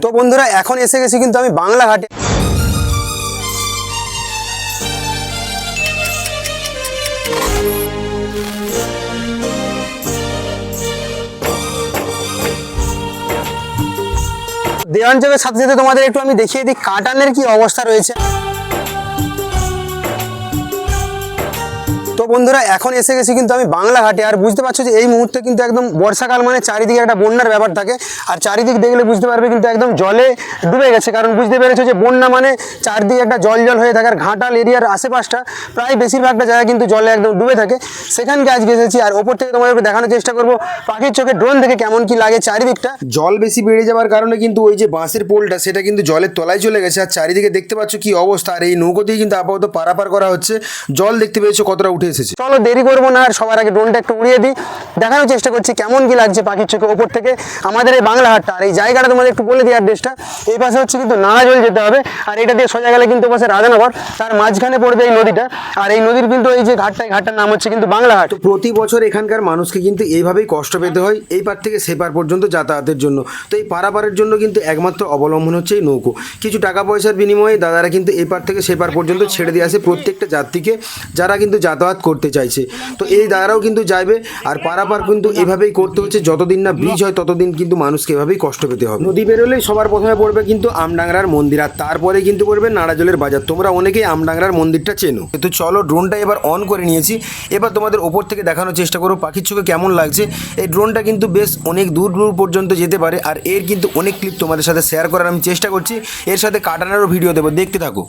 তো বন্ধুরা, এখন এসে গেছি কিন্তু আমি বাংলা ঘাটে। দেওয়াঞ্চলের সাথে সাথে তোমাদের একটু আমি দেখিয়ে দিই, কাটানের কি অবস্থা রয়েছে। তো বন্ধুরা, এখন এসে গেছি কিন্তু আমি বাংলা ঘাটে। আর বুঝতে পারছ যে এই মুহূর্তে কিন্তু একদম বর্ষাকাল মানে চারিদিকে একটা বন্যার ব্যাপার থাকে। আর চারিদিক দেখলে বুঝতে পারবে কিন্তু একদম জলে ডুবে গেছে। কারণ বুঝতে পেরেছ যে বন্যা মানে চারদিকে একটা জল জল হয়ে থাকে। আর ঘাটাল এরিয়ার আশেপাশটা প্রায় বেশিরভাগটা জায়গা কিন্তু জলে একদম ডুবে থাকে। সেখানকে আজকে এসেছি আর ওপর থেকে তোমাদেরকে দেখানোর চেষ্টা করব পাখির চোখে ড্রোন থেকে কেমন কি লাগে চারিদিকটা। জল বেশি বেড়ে যাওয়ার কারণে কিন্তু ওই যে বাঁশের পোলটা, সেটা কিন্তু জলের তলায় চলে গেছে। আর চারিদিকে দেখতে পাচ্ছ কি অবস্থা। আর এই নৌকো দিয়ে কিন্তু আপাতত পারাপার করা হচ্ছে। জল দেখতে পেয়েছ কতটা উঠে এসেছে। চলো দেরি করব না আর সবার আগে ড্রোনটা একটু উড়িয়ে দিই। দেখানোর চেষ্টা করছি কেমন কি লাগছে পাখির চোখে ওপর থেকে। আমাদের এই বাংলা হাটটা আর এই জায়গাটা তোমাদের একটু বলে দিই অ্যাড্রেসটা এই পাশে হচ্ছে কিন্তু নাড়াজল যেতে হবে আর এটা দিয়ে সোজা গেলে কিন্তু পাশে রাধানগর। তার মাঝখানে পড়বে এই নদীটা আর এই নদীর কিন্তু এই যে ঘাটটা ঘাটটার নাম হচ্ছে কিন্তু বাংলা হাট। প্রতি বছর এখানকার মানুষকে কিন্তু এইভাবেই কষ্ট পেতে হয় এই পার থেকে সে পার পর্যন্ত যাতায়াতের জন্য। তো এই পারাপারের জন্য কিন্তু একমাত্র অবলম্বন হচ্ছে এই নৌকো। কিছু টাকা পয়সার বিনিময়ে দাদারা কিন্তু এই পার থেকে সে পার পর্যন্ত ছেড়ে দিয়ে আসে প্রত্যেকটা যাত্রীকে যারা কিন্তু যাতায়াত করতে চাইছে। তো এই দ্বারাও কিন্তু যাইবে। আর পারাপার কিন্তু এভাবেই করতে হচ্ছে, যতদিন না ব্রিজ হয় ততদিন কিন্তু মানুষকে এভাবেই কষ্ট পেতে হবে। নদী বেরোলেই সবার প্রথমে পড়বে কিন্তু আমডাংরার মন্দির, আর তারপরে কিন্তু পড়বে নাড়াজলের বাজার। তোমরা অনেকেই আমডাংরার মন্দিরটা চেনো। তো চলো ড্রোনটা এবার অন করে নিয়েছি। এবার তোমাদের ওপর থেকে দেখানোর চেষ্টা করো পাখির চোখে কেমন লাগছে? এই ড্রোনটা কিন্তু বেশ অনেক দূর দূর পর্যন্ত যেতে পারে, আর এর কিন্তু অনেক ক্লিপ তোমাদের সাথে শেয়ার করার আমি চেষ্টা করছি। এর সাথে কাটানোরও ভিডিও দেবো। দেখতে থাকো।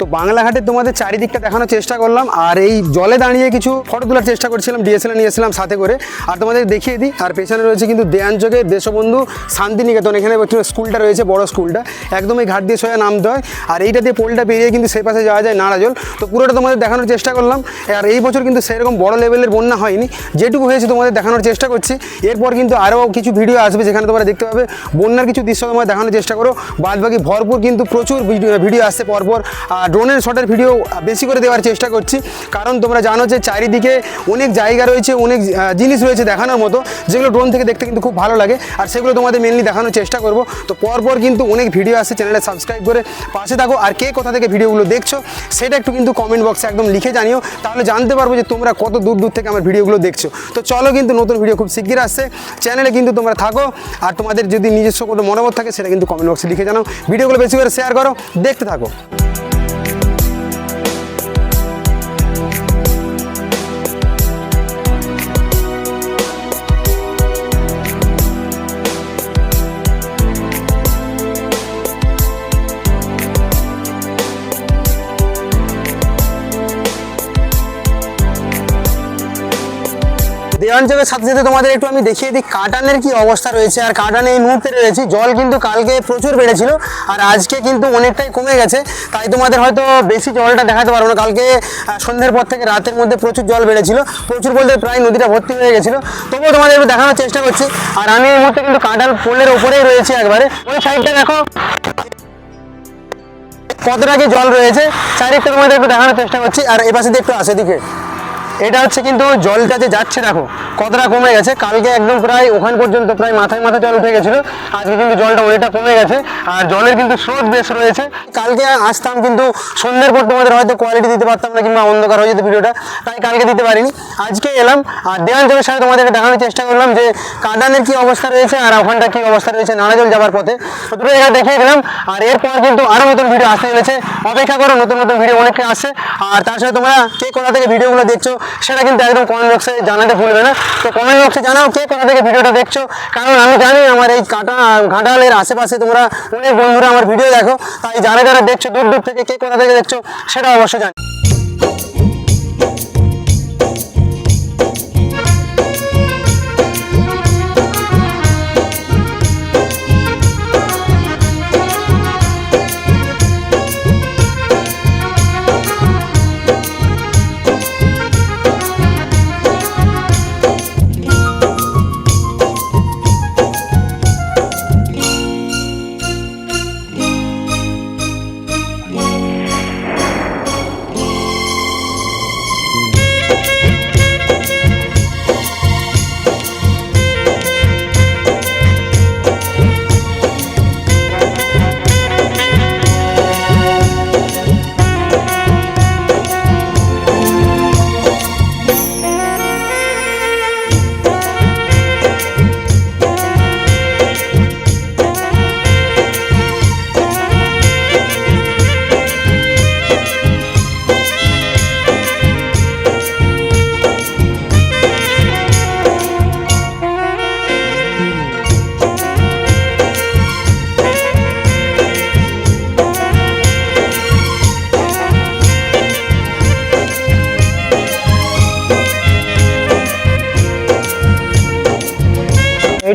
তো বাংলাঘাটে তোমাদের চারিদিকটা দেখানোর চেষ্টা করলাম, আর এই জলে দাঁড়িয়ে কিছু ফটো তোলার চেষ্টা করছিলাম ডিএসএলআর নিয়েছিলাম সাথে করে। আর তোমাদের দেখিয়ে দিই, আর পেছনে রয়েছে কিন্তু দেয়াঞ্চকে দেশবন্ধু শান্তিনিকেতন, এখানে স্কুলটা রয়েছে, বড় স্কুলটা। একদম এই ঘাট দিয়ে সোজা নামতে হয়, আর এইটা দিয়ে পোলটা পেরিয়ে কিন্তু সেই পাশে যাওয়া যায় নারাজল তো পুরোটা তোমাদের দেখানোর চেষ্টা করলাম, আর এই বছর কিন্তু সেরকম বড় লেভেলের বন্যা হয়নি। যেটুকু হয়েছে তোমাদের দেখানোর চেষ্টা করছি। এরপর কিন্তু আরও কিছু ভিডিও আসবে, যেখানে তোমরা দেখতে পাবে বন্যার কিছু দৃশ্য তোমরা দেখানোর চেষ্টা করো। বাদ বাকি ভরপুর কিন্তু প্রচুর ভিডিও আসছে পরপর, আর ড্রোনের শটের ভিডিও বেশি করে দেওয়ার চেষ্টা করছি। কারণ তোমরা জানো যে চারিদিকে অনেক জায়গা রয়েছে, অনেক জিনিস রয়েছে দেখানোর মতো, যেগুলো ড্রোন থেকে দেখতে কিন্তু খুব ভালো লাগে। আর সেগুলো তোমাদের মেনলি দেখানোর চেষ্টা করব। তো পরপর কিন্তু অনেক ভিডিও আসছে চ্যানেলে সাবস্ক্রাইব করে পাশে থাকো। আর কে কোথা থেকে ভিডিওগুলো দেখছ, সেটা একটু কিন্তু কমেন্ট বক্সে একদম লিখে জানিও। তাহলে জানতে পারব যে তোমরা কত দূর দূর থেকে আমার ভিডিওগুলো দেখছ। তো চলো কিন্তু নতুন ভিডিও খুব শিগগির আসছে। চ্যানেলে কিন্তু তোমরা থাকো। আর তোমাদের যদি নিজস্ব কোনো মনোভাব থাকে, সেটা কিন্তু কমেন্ট বক্সে লিখে জানাও। ভিডিওগুলো বেশি করে শেয়ার করো। দেখতে থাকো। দেওয়ানচকের সাথে সাথে তোমাদের একটু আমি দেখিয়ে দিই কাটানের কি অবস্থা রয়েছে আর কাটানে এই মুহূর্তে রয়েছে। জল কিন্তু কালকে প্রচুর বেড়েছিল আর আজকে কিন্তু অনেকটাই কমে গেছে। তাই তোমাদের হয়তো বেশি জলটা দেখাতে পারব না। কালকে সন্ধ্যের পর থেকে রাতের মধ্যে প্রচুর জল বেড়েছিল। প্রচুর বলতে প্রায় নদীটা ভর্তি হয়ে গেছিল। তবুও তোমাদের একটু দেখানোর চেষ্টা করছি। আর আমি এই মুহূর্তে কিন্তু কাঁটাল পোলের ওপরেই রয়েছি একবারে। ওই সাইডটা দেখো। কতটা কি জল রয়েছে? চারিদিকটা তোমাদের একটু দেখানোর চেষ্টা করছি। আর এ পাশে দিয়ে একটু আসে দিকে। এটা হচ্ছে কিন্তু জলটা যে যাচ্ছে, দেখো। কতটা কমে গেছে? কালকে একদম প্রায় ওখান পর্যন্ত প্রায় মাথায় মাথায় জল উঠে গেছিল। আজকে কিন্তু জলটা অনেকটা কমে গেছে। আর জলের কিন্তু স্রোত বেশ রয়েছে। কালকে আসতাম কিন্তু সন্ধ্যের পর তোমাদের হয়তো কোয়ালিটি দিতে পারতাম না কিংবা অন্ধকার হয়ে যেত ভিডিওটা, তাই কালকে দিতে পারিনি। আজকে এলাম। আর দেওয়াঞ্চলের সাথে তোমাদেরকে দেখানোর চেষ্টা করলাম যে কাদানের কি অবস্থা রয়েছে আর ওখানটা কি অবস্থা রয়েছে নানাজল যাওয়ার পথে। দুটো জায়গা দেখিয়ে দিলাম। আর এরপর কিন্তু আরও নতুন ভিডিও আসতে চলেছে। অপেক্ষা করো, নতুন নতুন ভিডিও অনেকে আসছে। আর তার সাথে তোমরা কে কোথা থেকে ভিডিওগুলো দেখছ, সেটা কিন্তু একদম কমেন্ট বক্সে জানাতে ভুলবে না। তো কমেন্ট বক্সে জানাও কে কোথা থেকে ভিডিওটা দেখছ। কারণ আমি জানি আমার এই কাঁটা, ঘাটালের আশেপাশে তোমরা অনেক বন্ধুরা আমার ভিডিও দেখো। তাই যারা যারা দেখছ, দূর দূর থেকে কে কোথা থেকে দেখছ, সেটা অবশ্যই জানি।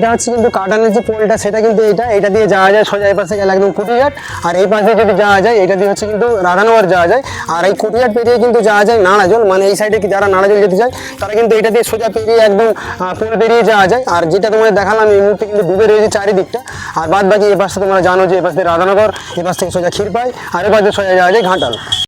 এটা হচ্ছে কিন্তু কাটানের যে পোলটা, সেটা কিন্তু এটা এটা দিয়ে যাওয়া যায় সোজা এই পাশে গেলে একদম কুটিঘাট আর এই পাশে যদি যাওয়া যায় এটা দিয়ে হচ্ছে কিন্তু রাধানগর যাওয়া যায়। আর এই কুটিঘাট পেরিয়ে কিন্তু যাওয়া যায় নাড়াজল মানে এই সাইডে যারা নাড়াজল যেতে চায়, তারা কিন্তু এটা দিয়ে সোজা পেরিয়ে একদম পোল পেরিয়ে যাওয়া যায়। আর যেটা তোমাদের দেখালাম, এই মুহূর্তে কিন্তু ডুবে রয়েছে চারিদিকটা। আর বাদ বাকি এ পাশে তোমরা জানো যে এ পাশ রাধানগর, এ পাশ থেকে সোজা ক্ষীরপাই, আর এ পাশ সোজা যাওয়া যায় ঘাটাল।